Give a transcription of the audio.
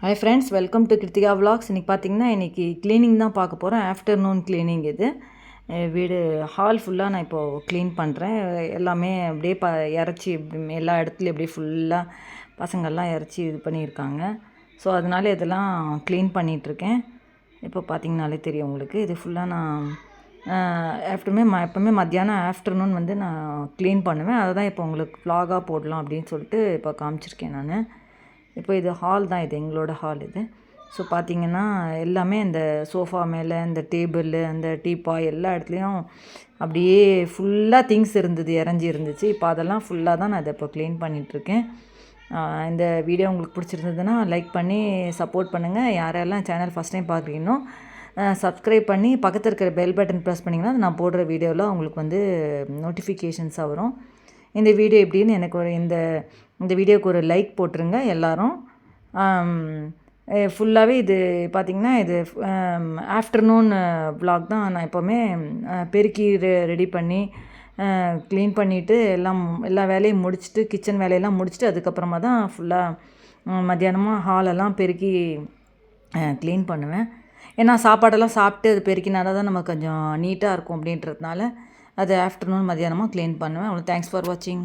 Hi friends welcome to Krithika vlogs. இன்றைக்கி பார்த்தீங்கன்னா இன்றைக்கி க்ளீனிங் தான் பார்க்க போகிறேன் ஆஃப்டர்நூன் க்ளீனிங் இது. வீடு ஹால் ஃபுல்லாக நான் இப்போது க்ளீன் பண்ணுறேன் எல்லாமே அப்படியே ப இறச்சி எல்லா இடத்துலையும் அப்படியே ஃபுல்லாக பசங்கள்லாம் இறச்சி இது பண்ணியிருக்காங்க. ஸோ அதனால இதெல்லாம் க்ளீன் பண்ணிகிட்ருக்கேன் இப்போ பார்த்தீங்கனாலே தெரியும் உங்களுக்கு. இது ஃபுல்லாக நான் ஆஃப்டர்மே ம எப்போவுமே மத்தியானம் ஆஃப்டர்நூன் வந்து நான் க்ளீன் பண்ணுவேன். அதை தான் இப்போ உங்களுக்கு ப்ளாகாக போடலாம் அப்படின்னு சொல்லிட்டு இப்போ காமிச்சிருக்கேன் நான். இப்போ இது ஹால் தான் இது எங்களோட ஹால் இது. ஸோ பார்த்தீங்கன்னா எல்லாமே இந்த சோஃபா மேலே இந்த டேபிள் அந்த டீப்பாய் எல்லா இடத்துலையும் அப்படியே ஃபுல்லாக திங்ஸ் இருந்தது இறஞ்சி இருந்துச்சு. இப்போ அதெல்லாம் ஃபுல்லாக தான் நான் இதை இப்போ க்ளீன் பண்ணிகிட்ருக்கேன் இந்த வீடியோ உங்களுக்கு பிடிச்சிருந்ததுன்னா லைக் பண்ணி சப்போர்ட் பண்ணுங்கள் யாரெல்லாம் சேனல் ஃபஸ்ட் டைம் பார்க்குறீங்களோ சப்ஸ்கிரைப் பண்ணி பக்கத்தில் இருக்கிற பெல் பட்டன் ப்ரெஸ் பண்ணிங்கன்னா நான் போடுற வீடியோவில் உங்களுக்கு வந்து நோட்டிஃபிகேஷன்ஸாக வரும். இந்த வீடியோ எப்படின்னு எனக்கு ஒரு இந்த இந்த வீடியோவுக்கு ஒரு லைக் போட்டுருங்க எல்லோரும். ஃபுல்லாகவே இது பார்த்திங்கன்னா இது ஆஃப்டர்நூன் ப்ளாக் தான் நான் எப்போவுமே பெருக்கி ரெ ரெடி பண்ணி க்ளீன் பண்ணிவிட்டு எல்லாம் எல்லா வேலையும் முடிச்சுட்டு கிச்சன் வேலையெல்லாம் முடிச்சுட்டு அதுக்கப்புறமா தான் ஃபுல்லாக மத்தியானமாக ஹாலெல்லாம் பெருக்கி க்ளீன் பண்ணுவேன். ஏன்னா சாப்பாடெல்லாம் சாப்பிட்டு அது பெருக்கினால தான் நமக்கு கொஞ்சம் நீட்டாக இருக்கும் அப்படின்றதுனால அது ஆஃப்டர்நூன் மத்தியானமாக க்ளீன் பண்ணுவேன். அவ்வளோ தேங்க்ஸ் ஃபார் வாட்சிங்